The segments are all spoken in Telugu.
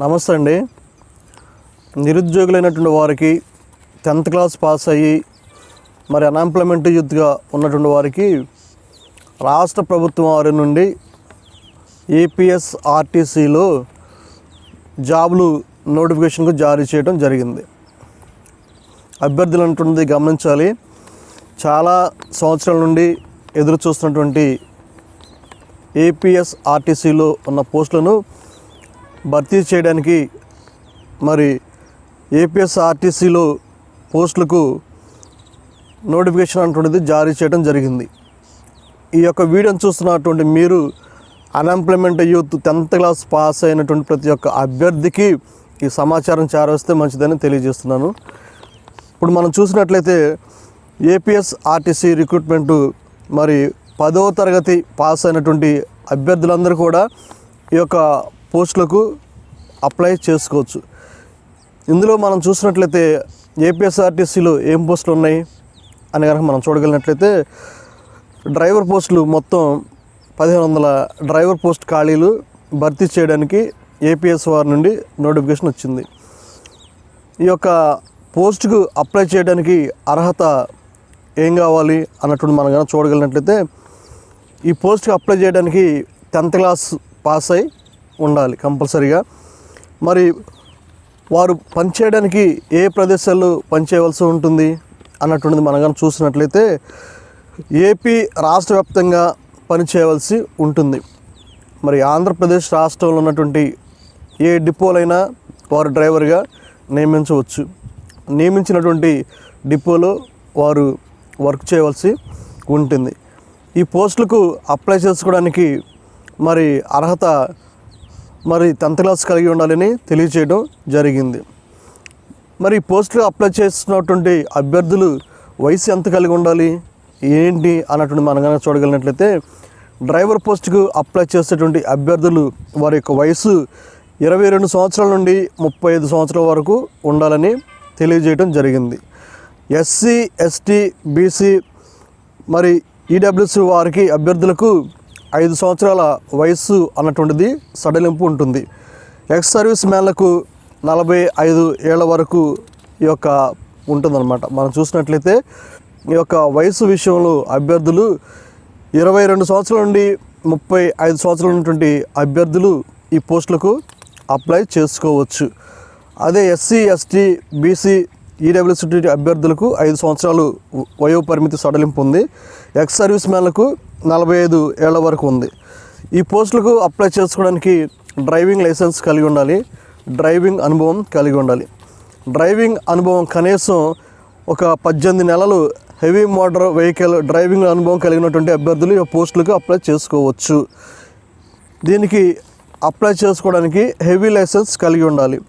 నమస్తే అండి. నిరుద్యోగులైనటువంటి వారికి టెన్త్ క్లాస్ పాస్ అయ్యి మరి అన్ఎంప్లాయ్మెంట్ యూత్గా ఉన్నటువంటి వారికి రాష్ట్ర ప్రభుత్వం వారి నుండి ఏపీఎస్ ఆర్టీసీలో జాబులు నోటిఫికేషన్కు జారీ చేయడం జరిగింది. అభ్యర్థులు అంటున్నది గమనించాలి. చాలా సంవత్సరాల నుండి ఎదురు చూస్తున్నటువంటి ఏపీఎస్ ఆర్టీసీలో ఉన్న పోస్టులను భర్తీ చేయడానికి మరి ఏపీఎస్ఆర్టీసీలో పోస్టులకు నోటిఫికేషన్ అంటున్నది జారీ చేయడం జరిగింది. ఈ యొక్క వీడియోని చూస్తున్నటువంటి మీరు unemployment youth tenth class pass అయినటువంటి ప్రతి ఒక్క అభ్యర్థికి ఈ సమాచారం చేరవేస్తే మంచిదని తెలియజేస్తున్నాను. ఇప్పుడు మనం చూసినట్లయితే ఏపీఎస్ఆర్టీసీ రిక్రూట్మెంటు రిక్రూట్మెంట్ మరి పదవ తరగతి పాస్ అయినటువంటి అభ్యర్థులందరూ కూడా ఈ యొక్క పోస్టులకు అప్లై చేసుకోవచ్చు. ఇందులో మనం చూసినట్లయితే ఏపీఎస్ఆర్టీసీలో ఏం పోస్టులు ఉన్నాయి అని కనుక మనం చూడగలిగినట్లయితే డ్రైవర్ పోస్టులు మొత్తం పదిహేను వందల డ్రైవర్ పోస్ట్ ఖాళీలు భర్తీ చేయడానికి ఏపీఎస్ వారి నుండి నోటిఫికేషన్ వచ్చింది. ఈ యొక్క పోస్టుకు అప్లై చేయడానికి అర్హత ఏం కావాలి అన్నటువంటి మనం కనుక చూడగలిగినట్లయితే ఈ పోస్ట్కి అప్లై చేయడానికి టెన్త్ క్లాస్ పాస్ అయి ఉండాలి కంపల్సరీగా. మరి వారు పనిచేయడానికి ఏ ప్రదేశాల్లో పనిచేయవలసి ఉంటుంది అన్నటువంటిది మనం కానీ చూసినట్లయితే ఏపీ రాష్ట్ర వ్యాప్తంగా పనిచేయవలసి ఉంటుంది. మరి ఆంధ్రప్రదేశ్ రాష్ట్రంలో ఉన్నటువంటి ఏ డిపోలైనా వారు డ్రైవర్గా నియమించవచ్చు. నియమించినటువంటి డిపోలో వారు వర్క్ చేయవలసి ఉంటుంది. ఈ పోస్టులకు అప్లై చేసుకోవడానికి మరి అర్హత మరి టెన్త్ క్లాస్ కలిగి ఉండాలని తెలియచేయడం జరిగింది. మరి పోస్టులు అప్లై చేస్తున్నటువంటి అభ్యర్థులు వయసు ఎంత కలిగి ఉండాలి? ఏంటి? అన్నటువంటి మనం కనుక చూడగలిగినట్లయితే డ్రైవర్ పోస్టుకు అప్లై చేసేటువంటి అభ్యర్థులు వారి యొక్క వయసు ఇరవై రెండు సంవత్సరాల నుండి ముప్పై ఐదు సంవత్సరాల వరకు ఉండాలని తెలియజేయడం జరిగింది. ఎస్సీ ఎస్టీ బీసీ మరి ఈడబ్ల్యూసీ వారికి అభ్యర్థులకు ఐదు సంవత్సరాల వయస్సు అన్నటువంటిది సడలింపు ఉంటుంది. ఎక్స్ సర్వీస్ మ్యాన్లకు నలభై ఐదు ఏళ్ళ వరకు ఈ యొక్క ఉంటుందన్నమాట. మనం చూసినట్లయితే ఈ యొక్క వయసు విషయంలో అభ్యర్థులు ఇరవై రెండు సంవత్సరాల నుండి ముప్పై ఐదు సంవత్సరాలు ఉన్నటువంటి అభ్యర్థులు ఈ పోస్టులకు అప్లై చేసుకోవచ్చు. అదే ఎస్సీ ఎస్టీ బీసీ ఈడబ్ల్యూసీ అభ్యర్థులకు ఐదు సంవత్సరాలు వయో పరిమితి సడలింపు ఉంది. ఎక్స్ సర్వీస్ మ్యాన్లకు నలభై ఐదు ఏళ్ళ వరకు ఉంది. ఈ పోస్టులకు అప్లై చేసుకోవడానికి డ్రైవింగ్ లైసెన్స్ కలిగి ఉండాలి డ్రైవింగ్ అనుభవం కలిగి ఉండాలి. డ్రైవింగ్ అనుభవం కనీసం ఒక పద్దెనిమిది నెలలు హెవీ మోటార్ వెహికల్ డ్రైవింగ్ అనుభవం కలిగినటువంటి అభ్యర్థులు ఈ పోస్టులకు అప్లై చేసుకోవచ్చు. దీనికి అప్లై చేసుకోవడానికి హెవీ లైసెన్స్ కలిగి ఉండాలి.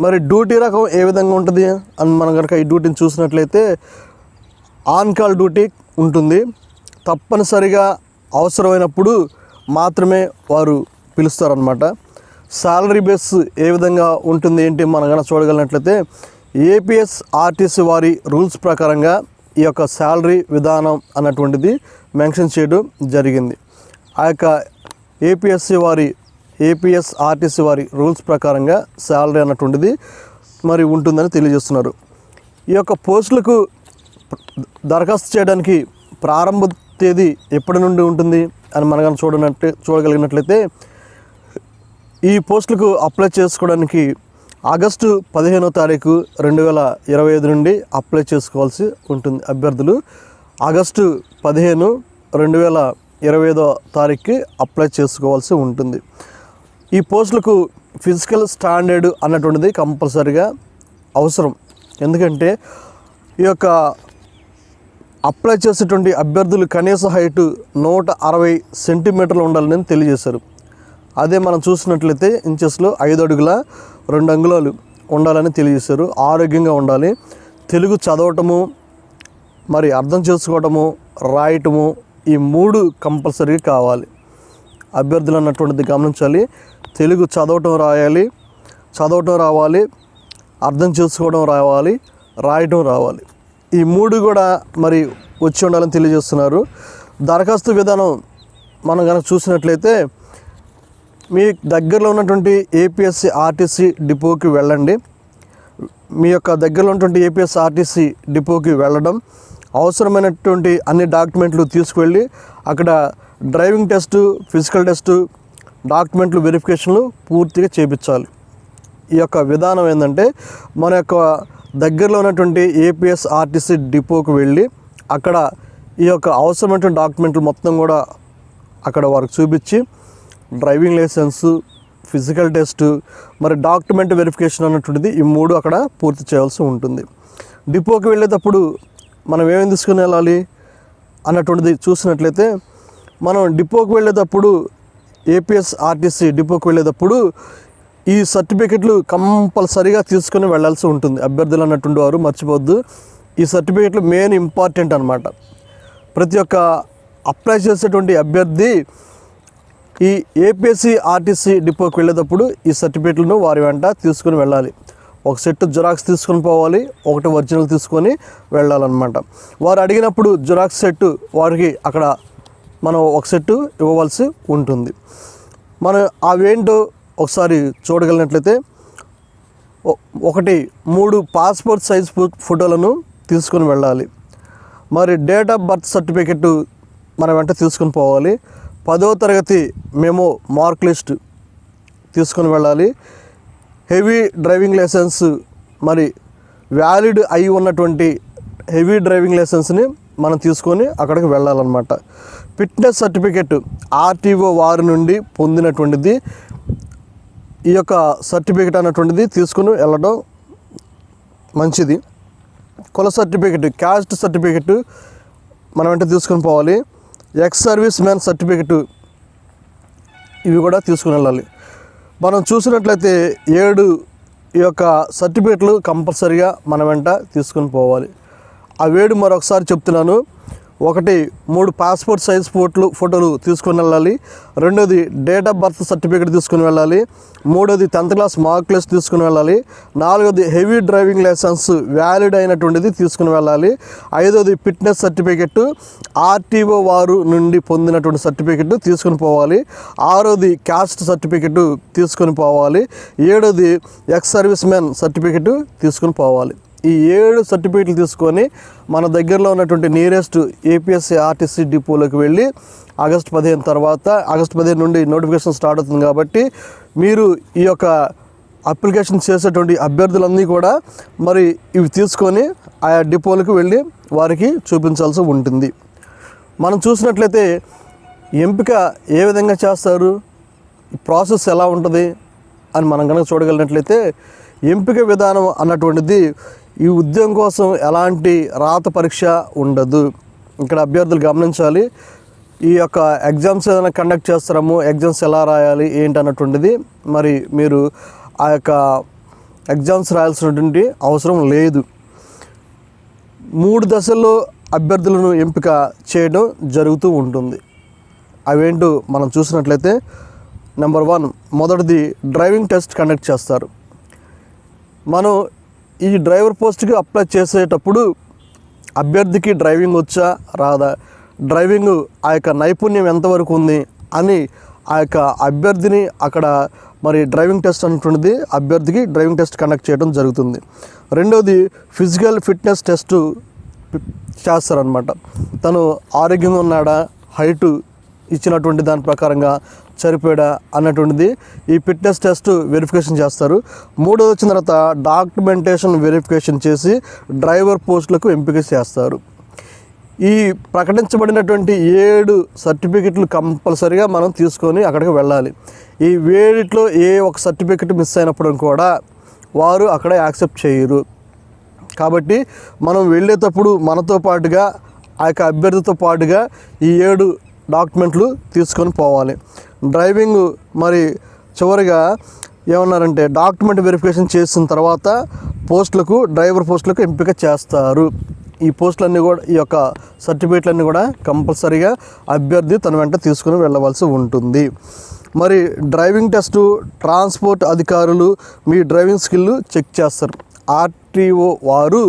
మరి డ్యూటీ రకం ఏ విధంగా ఉంటుంది? అని మనం కనుక ఈ డ్యూటీని చూసినట్లయితే ఆన్ కాల్ డ్యూటీ ఉంటుంది. తప్పనిసరిగా అవసరమైనప్పుడు మాత్రమే వారు పిలుస్తారనమాట శాలరీ బేస్ ఏ విధంగా ఉంటుంది ఏంటి మనం కనుక చూడగలిగినట్లయితే A P S R T C వారి రూల్స్ ప్రకారంగా ఈ యొక్క శాలరీ విధానం అన్నటువంటిది మెన్షన్ చేయడం జరిగింది. ఆ యొక్క ఏపీఎస్సి వారి ఏపీఎస్ ఆర్టీసీ వారి రూల్స్ ప్రకారంగా శాలరీ అన్నటువంటిది మరి ఉంటుందని తెలియజేస్తున్నారు. ఈ యొక్క పోస్టులకు దరఖాస్తు చేయడానికి ప్రారంభ తేదీ ఎప్పటి నుండి ఉంటుంది అని మనం చూడనట్టు చూడగలిగినట్లయితే ఈ పోస్టులకు అప్లై చేసుకోవడానికి ఆగస్టు పదిహేనో తారీఖు రెండు వేల ఇరవై ఐదు నుండి అప్లై చేసుకోవాల్సి ఉంటుంది. అభ్యర్థులు ఆగస్టు పదిహేను రెండు వేల ఇరవై ఐదో తారీఖుకి అప్లై చేసుకోవాల్సి ఉంటుంది. ఈ పోస్టులకు ఫిజికల్ స్టాండర్డ్ అన్నటువంటిది కంపల్సరిగా అవసరం. ఎందుకంటే ఈ యొక్క అప్లై చేసేటువంటి అభ్యర్థులు కనీస హైటు నూట అరవై సెంటీమీటర్లు ఉండాలని తెలియజేశారు. అదే మనం చూసినట్లయితే ఇంచెస్లో ఐదు అడుగుల రెండు అంగుళాలు ఉండాలని తెలియజేశారు. ఆరోగ్యంగా ఉండాలి. తెలుగు చదవటము మరి అర్థం చేసుకోవటము రాయటము ఈ మూడు కంపల్సరీగా కావాలి. అభ్యర్థులు అన్నటువంటిది గమనించాలి. తెలుగు చదవటం రాయాలి. చదవటం రావాలి. అర్థం చేసుకోవడం రావాలి. రాయటం రావాలి. ఈ మూడు కూడా మరి వచ్చి ఉండాలని తెలియజేస్తున్నారు. దరఖాస్తు విధానం మనం కనుక చూసినట్లయితే మీ దగ్గరలో ఉన్నటువంటి ఏపీఎస్సి ఆర్టీసీ డిపోకి వెళ్ళండి. మీ యొక్క దగ్గరలో ఉన్నటువంటి ఏపీఎస్ ఆర్టీసీ డిపోకి వెళ్ళడం. అవసరమైనటువంటి అన్ని డాక్యుమెంట్లు తీసుకువెళ్ళి అక్కడ డ్రైవింగ్ టెస్టు ఫిజికల్ టెస్టు డాక్యుమెంట్లు వెరిఫికేషన్లు పూర్తిగా చేపించాలి. ఈ యొక్క విధానం ఏంటంటే మన యొక్క దగ్గరలో ఉన్నటువంటి ఏపీఎస్ ఆర్టీసీ వెళ్ళి అక్కడ ఈ యొక్క అవసరమైనటువంటి డాక్యుమెంట్లు మొత్తం కూడా అక్కడ వారికి చూపించి డ్రైవింగ్ లైసెన్సు ఫిజికల్ టెస్ట్ మరి డాక్యుమెంట్ వెరిఫికేషన్ అన్నటువంటిది ఈ మూడు అక్కడ పూర్తి చేయాల్సి ఉంటుంది. డిపోకి వెళ్ళేటప్పుడు మనం ఏమేమి తీసుకుని వెళ్ళాలి అన్నటువంటిది చూసినట్లయితే మనం డిపోకి వెళ్ళేటప్పుడు ఏపీఎస్ ఆర్టీసీ డిపోకి వెళ్ళేటప్పుడు ఈ సర్టిఫికెట్లు కంపల్సరీగా తీసుకొని వెళ్ళాల్సి ఉంటుంది. అభ్యర్థులు అన్నట్టుండి వారు మర్చిపోవద్దు. ఈ సర్టిఫికెట్లు మెయిన్ ఇంపార్టెంట్ అనమాట ప్రతి ఒక్క అప్లై చేసేటువంటి అభ్యర్థి ఈ ఏపీఎస్సి ఆర్టీసీ డిపోకి వెళ్ళేటప్పుడు ఈ సర్టిఫికెట్లను వారి వెంట తీసుకొని వెళ్ళాలి. ఒక సెట్ జిరాక్స్ తీసుకొని పోవాలి ఒకటి ఒరిజినల్ తీసుకొని వెళ్ళాలన్నమాట. వారు అడిగినప్పుడు జిరాక్స్ సెట్ వారికి అక్కడ మనం ఒక సెట్ ఇవ్వవలసి ఉంటుంది. మనం అవేంటో ఒకసారి చూడగలిగినట్లయితే ఒకటి మూడు పాస్పోర్ట్ సైజ్ ఫోటోలను తీసుకొని వెళ్ళాలి. మరి డేట్ ఆఫ్ బర్త్ సర్టిఫికెట్ మనం వెంట తీసుకొని పోవాలి. పదో తరగతి మేము మార్క్ లిస్ట్ తీసుకొని వెళ్ళాలి. హెవీ డ్రైవింగ్ లైసెన్స్ మరి వ్యాలిడ్ అయి ఉన్నటువంటి హెవీ డ్రైవింగ్ లైసెన్స్ని మనం తీసుకొని అక్కడికి వెళ్ళాలన్నమాట. ఫిట్నెస్ సర్టిఫికెట్ ఆర్టీఓ వారి నుండి పొందినటువంటిది. ఈ యొక్క సర్టిఫికెట్ అన్నటువంటిది తీసుకుని వెళ్ళడం మంచిది. కుల సర్టిఫికెట్ క్యాస్ట్ సర్టిఫికెట్ మనం వెంట తీసుకొని పోవాలి. ఎక్స్ సర్వీస్ మ్యాన్ సర్టిఫికెట్ ఇవి కూడా తీసుకుని వెళ్ళాలి. మనం చూసినట్లయితే ఏడు ఈ యొక్క సర్టిఫికెట్లు కంపల్సరీగా మన వెంట తీసుకొని పోవాలి. ఆ వేడు మరొకసారి చెప్తున్నాను. ఒకటి మూడు పాస్పోర్ట్ సైజ్ ఫోటోలు ఫోటోలు తీసుకొని వెళ్ళాలి. రెండోది డేట్ ఆఫ్ బర్త్ సర్టిఫికేట్ తీసుకొని వెళ్ళాలి. మూడోది టెన్త్ క్లాస్ మార్క్ లిస్ట్ తీసుకుని వెళ్ళాలి. నాలుగోది హెవీ డ్రైవింగ్ లైసెన్స్ వ్యాలిడ్ అయినటువంటిది తీసుకుని వెళ్ళాలి. ఐదోది ఫిట్నెస్ సర్టిఫికెట్ ఆర్టీఓ వారు నుండి పొందినటువంటి సర్టిఫికెట్ తీసుకుని పోవాలి. ఆరోది క్యాస్ట్ సర్టిఫికెట్ తీసుకొని పోవాలి. ఏడోది ఎక్స్ సర్వీస్ మ్యాన్ సర్టిఫికెట్ తీసుకొని పోవాలి. ఈ ఏడు సర్టిఫికేట్లు తీసుకొని మన దగ్గరలో ఉన్నటువంటి నియరెస్ట్ ఏపీఎస్సీ ఆర్టీసీ డిపోలోకి వెళ్ళి ఆగస్ట్ పదిహేను తర్వాత ఆగస్ట్ పదిహేను నుండి నోటిఫికేషన్ స్టార్ట్ అవుతుంది కాబట్టి మీరు ఈ యొక్క అప్లికేషన్ చేసేటువంటి అభ్యర్థులన్నీ కూడా మరి ఇవి తీసుకొని ఆయా డిపోలకు వెళ్ళి వారికి చూపించాల్సి ఉంటుంది. మనం చూసినట్లయితే ఎంపిక ఏ విధంగా చేస్తారు ప్రాసెస్ ఎలా ఉంటుంది అని మనం కనుక చూడగలిగినట్లయితే ఎంపిక విధానం అన్నటువంటిది ఈ ఉద్యోగం కోసం ఎలాంటి రాత పరీక్ష ఉండదు. ఇక్కడ అభ్యర్థులు గమనించాలి. ఈ యొక్క ఎగ్జామ్స్ ఏదైనా కండక్ట్ చేస్తాము ఎగ్జామ్స్ ఎలా రాయాలి ఏంటి అన్నటువంటిది. మరి మీరు ఆ యొక్క ఎగ్జామ్స్ రాయాల్సినటువంటి అవసరం లేదు. మూడు దశల్లో అభ్యర్థులను ఎంపిక చేయడం జరుగుతూ ఉంటుంది. అవేంటో మనం చూసినట్లయితే నెంబర్ వన్ మొదటిది డ్రైవింగ్ టెస్ట్ కండక్ట్ చేస్తారు. మనం ఈ డ్రైవర్ పోస్ట్కి అప్లై చేసేటప్పుడు అభ్యర్థికి డ్రైవింగ్ వచ్చా రాదా? డ్రైవింగ్ ఆ యొక్క నైపుణ్యం ఎంతవరకు ఉంది అని ఆ యొక్క అభ్యర్థిని అక్కడ మరి డ్రైవింగ్ టెస్ట్ అనేటువంటిది అభ్యర్థికి డ్రైవింగ్ టెస్ట్ కండక్ట్ చేయడం జరుగుతుంది. రెండవది ఫిజికల్ ఫిట్నెస్ టెస్ట్ చేస్తారనమాట తను ఆరోగ్యంగా ఉన్నాడా? హైటు ఇచ్చినటువంటి దాని ప్రకారంగా సరిపోయాడా అన్నటువంటిది ఈ ఫిట్నెస్ టెస్ట్ వెరిఫికేషన్ చేస్తారు. మూడోది వచ్చిన తర్వాత డాక్యుమెంటేషన్ వెరిఫికేషన్ చేసి డ్రైవర్ పోస్టులకు ఎంపిక చేస్తారు. ఈ ప్రకటించబడినటువంటి ఏడు సర్టిఫికెట్లు కంపల్సరిగా మనం తీసుకొని అక్కడికి వెళ్ళాలి. ఈ వేడిట్లో ఏ ఒక సర్టిఫికెట్ మిస్ అయినప్పుడు కూడా వారు అక్కడ యాక్సెప్ట్ చేయరు. కాబట్టి మనం వెళ్ళేటప్పుడు మనతో పాటుగా ఆ యొక్క అభ్యర్థితో పాటుగా ఈ ఏడు డాక్యుమెంట్లు తీసుకొని పోవాలి. డ్రైవింగ్ మరి చివరిగా ఏమన్నారంటే డాక్యుమెంట్ వెరిఫికేషన్ చేసిన తర్వాత పోస్టులకు డ్రైవర్ పోస్టులకు ఎంపిక చేస్తారు. ఈ పోస్టులన్నీ కూడా ఈ యొక్క సర్టిఫికేట్లన్నీ కూడా కంపల్సరీగా అభ్యర్థి తన వెంట తీసుకుని వెళ్ళవలసి ఉంటుంది. మరి డ్రైవింగ్ టెస్టు ట్రాన్స్పోర్ట్ అధికారులు మీ డ్రైవింగ్ స్కిల్ చెక్ చేస్తారు. ఆర్టీఓ వారు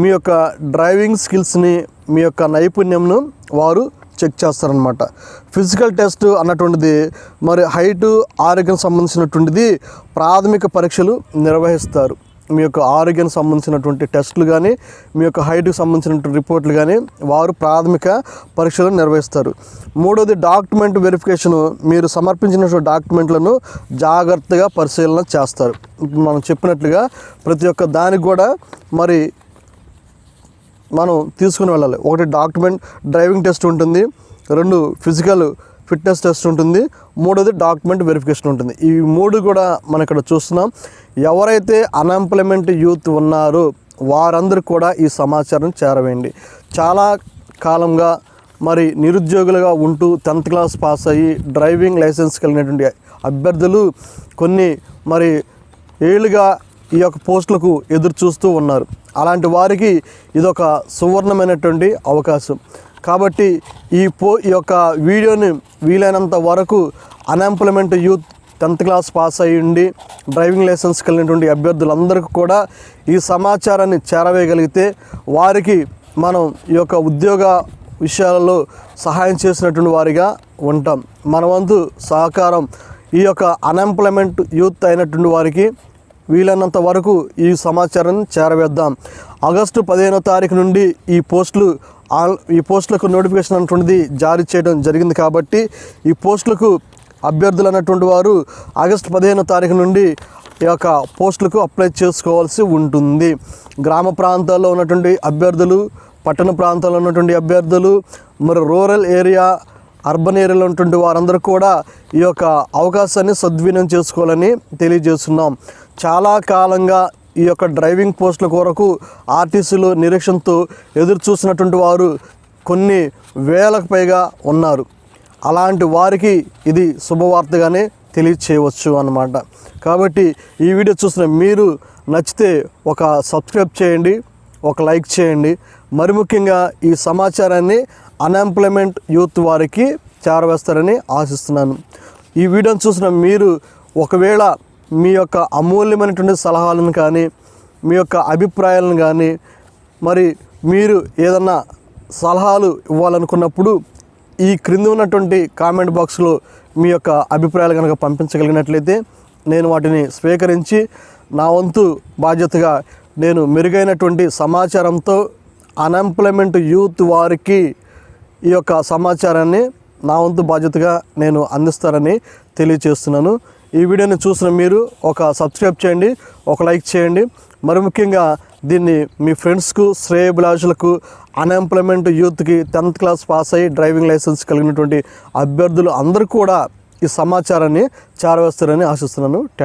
మీ యొక్క డ్రైవింగ్ స్కిల్స్ని మీ యొక్క నైపుణ్యంను వారు చెక్ చేస్తారనమాట ఫిజికల్ టెస్ట్ అన్నటువంటిది మరి హైటు ఆరోగ్యం సంబంధించినటువంటిది ప్రాథమిక పరీక్షలు నిర్వహిస్తారు. మీ యొక్క ఆరోగ్యానికి సంబంధించినటువంటి టెస్టులు కానీ మీ యొక్క హైట్కి సంబంధించినటువంటి రిపోర్ట్లు కానీ వారు ప్రాథమిక పరీక్షలు నిర్వహిస్తారు. మూడోది డాక్యుమెంట్ వెరిఫికేషన్ మీరు సమర్పించినటువంటి డాక్యుమెంట్లను జాగ్రత్తగా పరిశీలన చేస్తారు. ఇప్పుడు మనం చెప్పినట్లుగా ప్రతి ఒక్క దానికి కూడా మరి మనం తీసుకుని వెళ్ళాలి. ఒకటి డాక్యుమెంట్ డ్రైవింగ్ టెస్ట్ ఉంటుంది. రెండు ఫిజికల్ ఫిట్నెస్ టెస్ట్ ఉంటుంది. మూడోది డాక్యుమెంట్ వెరిఫికేషన్ ఉంటుంది. ఈ మూడు కూడా మనం ఇక్కడ చూస్తున్నాం. ఎవరైతే అన్ఎంప్లాయ్మెంట్ యూత్ ఉన్నారో వారందరూ కూడా ఈ సమాచారం చేరవేయండి. చాలా కాలంగా మరి నిరుద్యోగులుగా ఉంటూ టెన్త్ క్లాస్ పాస్ అయ్యి డ్రైవింగ్ లైసెన్స్ కలిగినటువంటి అభ్యర్థులు కొన్ని మరి ఏళ్ళుగా ఈ యొక్క పోస్టులకు ఎదురు చూస్తూ ఉన్నారు. అలాంటి వారికి ఇదొక సువర్ణమైనటువంటి అవకాశం. కాబట్టి ఈ పో ఈ యొక్క వీడియోని వీలైనంత వరకు unemployment youth tenth class pass అయ్యి ఉండి డ్రైవింగ్ లైసెన్స్ కలిగినటువంటి అభ్యర్థులందరికీ కూడా ఈ సమాచారాన్ని చేరవేయగలిగితే వారికి మనం ఈ యొక్క ఉద్యోగ విషయాలలో సహాయం చేసినటువంటి వారిగా ఉంటాం. మన వంతు సహకారం ఈ యొక్క అన్ఎంప్లాయ్మెంట్ యూత్ అయినటువంటి వారికి వీలైనంత వరకు ఈ సమాచారాన్ని చేరవేద్దాం. ఆగస్టు పదిహేనో తారీఖు నుండి ఈ పోస్టులు ఈ పోస్టులకు నోటిఫికేషన్ అన్నటువంటిది జారీ చేయడం జరిగింది కాబట్టి ఈ పోస్టులకు అభ్యర్థులు అన్నటువంటి వారు ఆగస్టు పదిహేనో తారీఖు నుండి ఈ యొక్క పోస్టులకు అప్లై చేసుకోవాల్సి ఉంటుంది. గ్రామ ప్రాంతాల్లో ఉన్నటువంటి అభ్యర్థులు పట్టణ ప్రాంతాల్లో ఉన్నటువంటి అభ్యర్థులు మరి రూరల్ ఏరియా అర్బన్ ఏరియాలో ఉన్నటువంటి వారందరూ కూడా ఈ యొక్క అవకాశాన్ని సద్వినియోగం చేసుకోవాలని తెలియజేస్తున్నాం. చాలా కాలంగా ఈ యొక్క డ్రైవింగ్ పోస్టుల కొరకు ఆర్టీసీలో నిరీక్షణతో ఎదురు చూసినటువంటి వారు కొన్ని వేలకు పైగా ఉన్నారు. అలాంటి వారికి ఇది శుభవార్తగానే తెలియచేయవచ్చు అన్నమాట. కాబట్టి ఈ వీడియో చూసిన మీరు నచ్చితే ఒక సబ్స్క్రైబ్ చేయండి ఒక లైక్ చేయండి. మరి ముఖ్యంగా ఈ సమాచారాన్ని అన్ఎంప్లాయ్మెంట్ యూత్ వారికి చేరవేస్తారని ఆశిస్తున్నాను. ఈ వీడియోని చూసిన మీరు ఒకవేళ మీ యొక్క అమూల్యమైనటువంటి సలహాలను కానీ మీ యొక్క అభిప్రాయాలను కానీ మరి మీరు ఏదన్నా సలహాలు ఇవ్వాలనుకున్నప్పుడు ఈ క్రింద ఉన్నటువంటి కామెంట్ బాక్స్లో మీ యొక్క అభిప్రాయాలు కనుక పంపించగలిగినట్లయితే నేను వాటిని స్వీకరించి నా వంతు బాధ్యతగా నేను మెరుగైనటువంటి సమాచారంతో అన్ఎంప్లాయ్మెంట్ యూత్ వారికి ఈ యొక్క సమాచారాన్ని నా వంతు బాధ్యతగా నేను అందిస్తారని తెలియచేస్తున్నాను. ఈ వీడియోని చూసిన మీరు ఒక సబ్స్క్రైబ్ చేయండి ఒక లైక్ చేయండి. మరి ముఖ్యంగా దీన్ని మీ ఫ్రెండ్స్కు శ్రేయభిలాషులకు అన్ఎంప్లాయ్మెంట్ యూత్కి టెన్త్ క్లాస్ పాస్ అయ్యి డ్రైవింగ్ లైసెన్స్ కలిగినటువంటి అభ్యర్థులు అందరూ కూడా ఈ సమాచారాన్ని చేరవేస్తారని ఆశిస్తున్నాను. థ్యాంక్